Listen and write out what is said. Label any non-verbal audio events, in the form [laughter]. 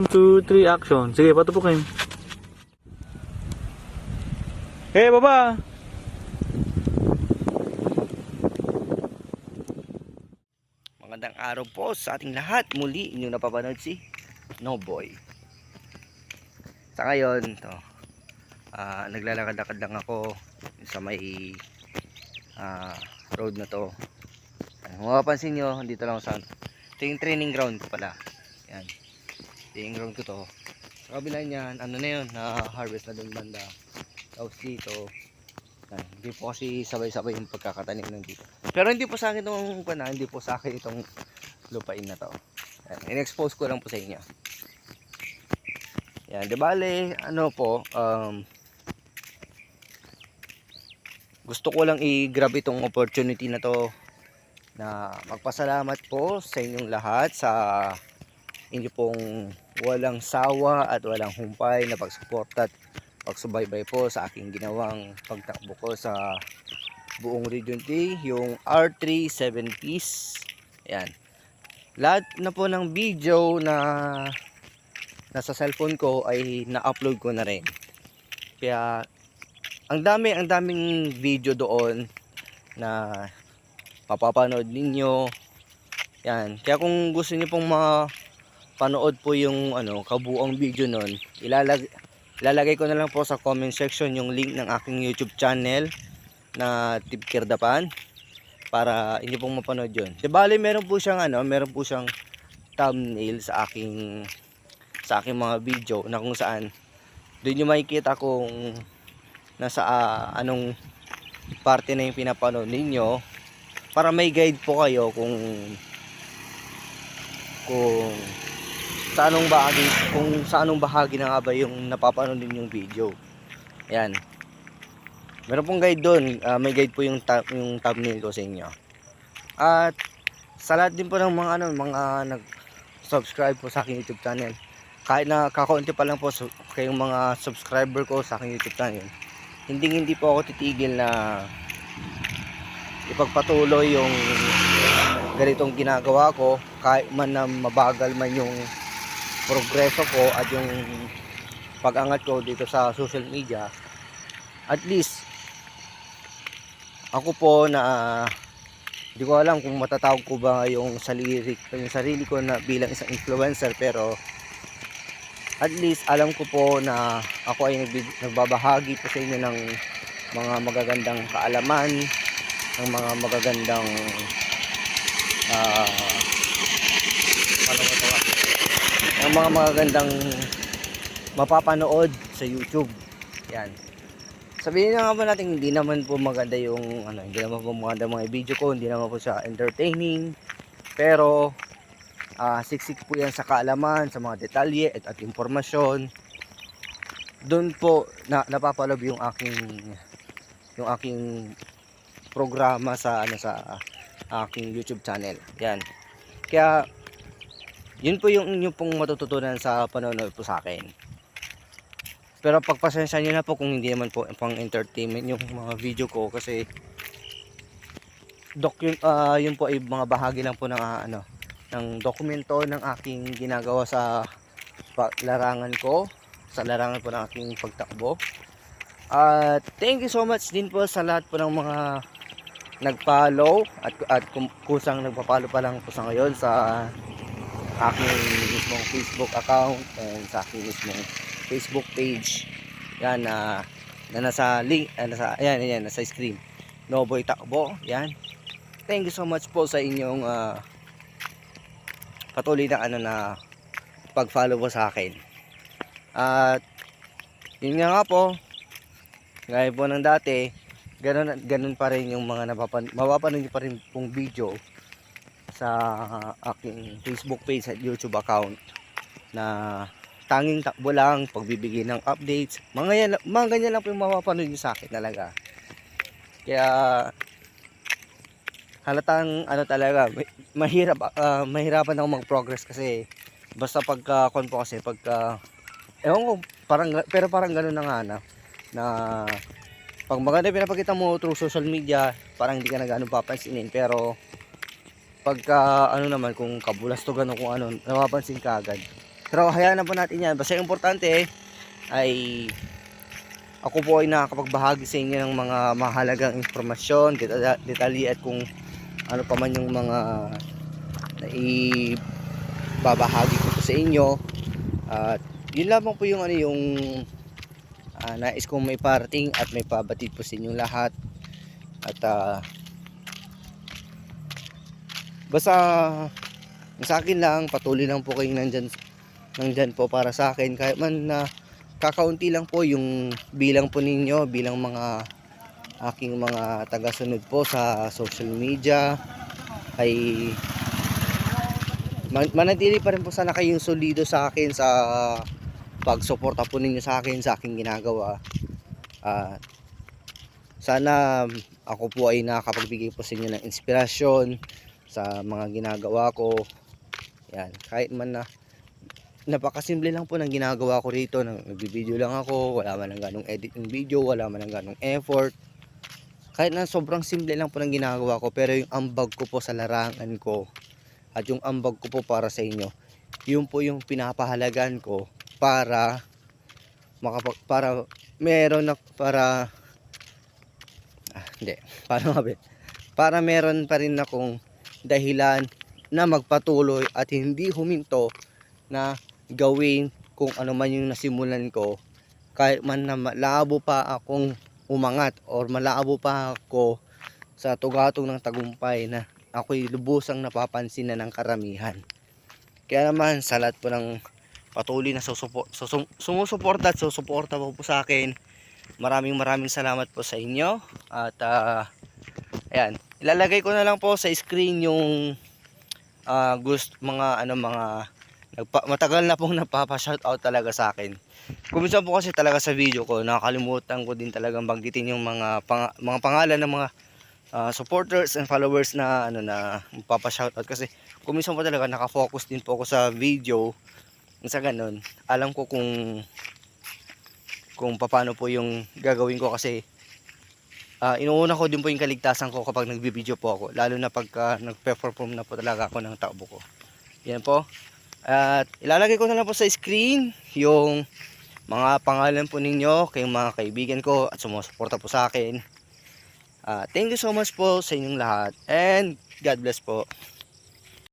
2, 3, action. Sige, patupukin. Hey, baba! Magandang araw po sa ating lahat. Muli inyong napapanood si No Boy. Sa ngayon, to, ah, naglalakad-lakad lang ako sa may ah, road na to. Kung mapapansin nyo, dito lang sa ito yung training ground pala. Yan. Training ground ko to. Sa kabila niyan, ano na yun, na harvest na dun banda. Tapos dito, yan. Hindi po kasi sabay-sabay yung pagkakatanim ng dito. Pero hindi po sa akin itong pana, hindi po sa akin itong lupain na to. Yan, in-expose ko lang po sa inyo. Yan, di bale, ano po, um, gusto ko lang i-grab itong opportunity na to na magpasalamat po sa inyong lahat sa inyo pong walang sawa at walang humpay na pagsuporta at pagsubaybay po sa aking ginawang pagtakbo ko sa buong Region D, yung R3 7 piece. Ayan. Lahat na po ng video na nasa cellphone ko ay na-upload ko na rin. Kaya ang dami, ang daming video doon na mapapanood ninyo. Yan. Kaya kung gusto niyo pong mapanood po yung ano, kabuang video nun, ilalag ilalagay ko na lang po sa comment section yung link ng aking YouTube channel na Tip Kirdapan para inyo pong mapanood yun. Di bali, meron po siyang ano, meron po siyang thumbnail sa aking sa aking mga video na kung saan doon nyo makikita kung nasa ah, anong parte na yung pinapanood ninyo para may guide po kayo kung kung sa anong bahagi kung sa anong bahagi na nga ba yung napapanood ninyong video. Yan. Meron pong guide doon. Ah, may guide po yung, yung thumbnail ko sa inyo. At sa lahat din po ng mga ano, mga nag-subscribe po sa aking YouTube channel. Kahit na kakaunti pa lang po so, kayong mga subscriber ko sa aking YouTube channel. Hindi hindi po ako titigil na ipagpatuloy yung ganitong ginagawa ko kahit man na mabagal man yung progreso ko at yung pag-angat ko dito sa social media at least ako po na hindi ko alam kung matatawag ko ba yung sarili, yung sarili ko na bilang isang influencer pero at least alam ko po na ako ay nagbabahagi po sa inyo ng mga magagandang kaalaman ng mga magagandang tawag? Ang mga magagandang mapapanood sa YouTube. Yan. Sabihin na nga ba natin hindi naman po maganda yung ano, hindi naman po maganda mga video ko, hindi naman po siya entertaining. Pero ah siksik po yan sa kaalaman, sa mga detalye at, at impormasyon. Doon po na napapalab yung aking yung aking programa sa ano sa aking YouTube channel. Yan. Kaya yun po yung inyo pong matututunan sa panonood po sa akin. Pero pagpasensya nyo na po kung hindi naman po pang entertainment yung mga video ko kasi doc yun, ah, yun po ay mga bahagi lang po ng ah, ano ng dokumento ng aking ginagawa sa larangan ko sa larangan po ng aking pagtakbo. At thank you so much din po sa lahat po ng mga nag-follow at at kusang nagpa-follow pa lang po sa ngayon sa aking mismong Facebook account and sa aking mismong Facebook page. Yan na na nasa link, ah, nasa ayan, ayan, nasa screen. Noboy Takbo, yan. Thank you so much po sa inyong ah, patuloy na ano na pag-follow po sa akin. At yun nga nga po, gaya po ng dati, ganun, ganun pa rin yung mga napapan, mapapanood niyo pa rin pong video sa aking Facebook page at YouTube account na tanging takbo lang, pagbibigay ng updates, mga, yan, mga ganyan lang po yung mapapanood nyo sa akin talaga. Kaya halatang ano talaga, ma- mahirap, ah, mahirapan ako mag-progress kasi basta pagka, kon po kasi, pagka, ewan ko, parang, pero parang ganun na nga na, na pag maganda pinapakita mo through social media, parang hindi ka na gano'ng papansinin, pero pagka ano naman kung kabulastugan o kung ano napapansin ka agad Pero hayaan na po natin yan. Basta importante ay ako po ay nakakapagbahagi sa inyo ng mga mahalagang informasyon, deta- detalye at kung ano pa man yung mga naibabahagi ko po sa inyo. At yun lamang po yung ano yung ah, nais kong may parating at may pabatid po sa inyong lahat. At ah, basta sa akin lang patuloy lang po kayong nandyan nandyan po para sa akin. Kahit man na kakaunti lang po yung bilang po ninyo bilang mga aking mga tagasunod po sa social media ay man- manatili pa rin po sana kayong solido sa akin sa pagsuporta po ninyo sa akin sa aking ginagawa. At sana ako po ay nakakapagbigay po sa inyo ng inspirasyon sa mga ginagawa ko yan kahit man na napakasimple lang po ng ginagawa ko rito nagbibideo lang ako wala man ng ganong edit ng video wala man ng ganong effort kahit na sobrang simple lang po ng ginagawa ko pero yung ambag ko po sa larangan ko at yung ambag ko po para sa inyo yun po yung pinapahalagan ko para makapag para meron na para ah, hindi [laughs] ba yun? para meron pa rin akong dahilan na magpatuloy at hindi huminto na gawin kung ano man yung nasimulan ko kahit man na malabo pa akong umangat or malabo pa ako sa tugatong ng tagumpay na ako'y lubusang napapansin na ng karamihan. Kaya naman sa lahat po ng patuloy na susupo, susum, sumusuporta at susuporta po po sa akin. Maraming maraming salamat po sa inyo. At ah, ayan, ilalagay ko na lang po sa screen yung ah, gust mga ano mga nagpa, matagal na pong [laughs] nagpapa-shoutout talaga sa akin. Kuminsan po kasi talaga sa video ko, nakakalimutan ko din talagang banggitin yung mga pang, mga pangalan ng mga ah, supporters and followers na ano na magpapa-shoutout kasi kuminsan po talaga nakafocus din po ako sa video. Sa ganun, alam ko kung kung paano po yung gagawin ko kasi ah, inuuna ko din po yung kaligtasan ko kapag nagbi-video po ako lalo na pagka nagpe-perform na po talaga ako ng takbo ko. Yan po. At ilalagay ko na lang po sa screen yung mga pangalan po ninyo, kayong mga kaibigan ko at sumusuporta po sa akin. Ah, thank you so much po sa inyong lahat and God bless po.